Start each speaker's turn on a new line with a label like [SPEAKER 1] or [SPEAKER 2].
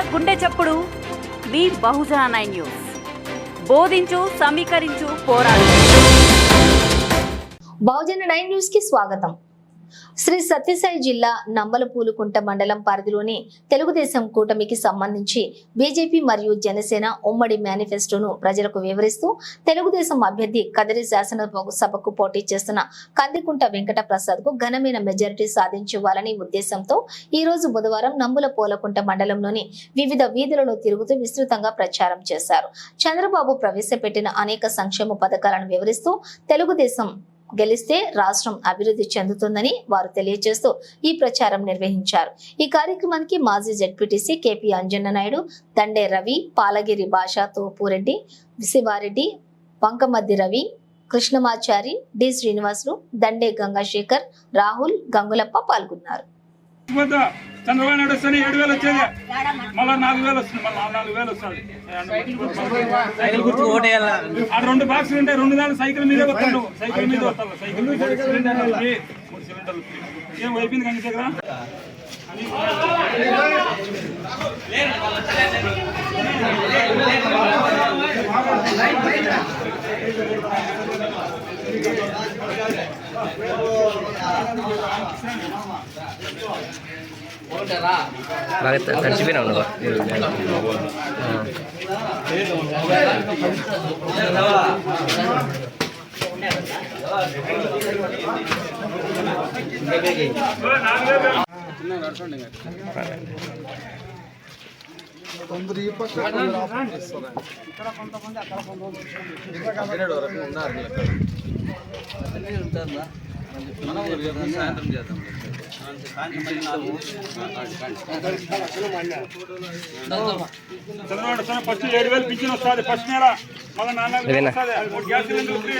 [SPEAKER 1] గుండె చప్పుడు. మీ బహుజన నైన్ న్యూస్. బోధించు సమీకరించు పోరాడు.
[SPEAKER 2] బహుజన నైన్ న్యూస్కి స్వాగతం. శ్రీ సత్యసాయి జిల్లా నంబలపూలుకుంట మండలం పరిధిలోని తెలుగుదేశం కూటమికి సంబంధించి బీజేపీ మరియు జనసేన ఉమ్మడి మేనిఫెస్టోను ప్రజలకు వివరిస్తూ తెలుగుదేశం అభ్యర్థి కదిరి శాసన సభకు పోటీ చేస్తున్న కందికుంట వెంకట ప్రసాద్కు ఘనమైన మెజారిటీ సాధించివ్వాలని ఉద్దేశంతో ఈ రోజు బుధవారం నంబుల పూలకుంట మండలంలోని వివిధ వీధులలో తిరుగుతూ విస్తృతంగా ప్రచారం చేశారు. చంద్రబాబు ప్రవేశపెట్టిన అనేక సంక్షేమ పథకాలను వివరిస్తూ తెలుగుదేశం గెలిస్తే రాష్ట్రం అభివృద్ధి చెందుతుందని వారు తెలియజేస్తూ ఈ ప్రచారం నిర్వహించారు. ఈ కార్యక్రమానికి మాజీ ZPTC KP Anjanna Naidu Dande Ravi Palagiri Basha Thopureddy Sivareddy Vankamaddi Ravi Krishnamachari D Srinivasulu Dande Gangasekhar Rahul Gangulappa పాల్గొన్నారు.
[SPEAKER 3] వద్ద చంద్రబాబు నాయుడు వస్తేనే ఏడు వేలు వచ్చేది. మళ్ళీ నాలుగు వేలు వస్తుంది మళ్ళీ నాలుగు వేలు వస్తుంది. ఆ రెండు బాక్సులు ఉంటాయి రెండు దాని సైకిల్ మీదే వస్తాను నువ్వు. సైకిల్ మీద వస్తాను సైకిల్ మూడు సిలిండర్లు ఫ్రీ. మూడు సిలిండర్లు ఫ్రీ. ఏం కొంతమంది అక్కడ కొంతమంది
[SPEAKER 4] బాగా తడిచిపోయినావు నువ్వు
[SPEAKER 3] చంద్రబాబు వస్తానే ఫస్ట్ ఏడు వేలు పింఛన్ వస్తుంది ఫస్ట్ నెల మళ్ళీ మూడు గ్యాస్ ఫ్రీ.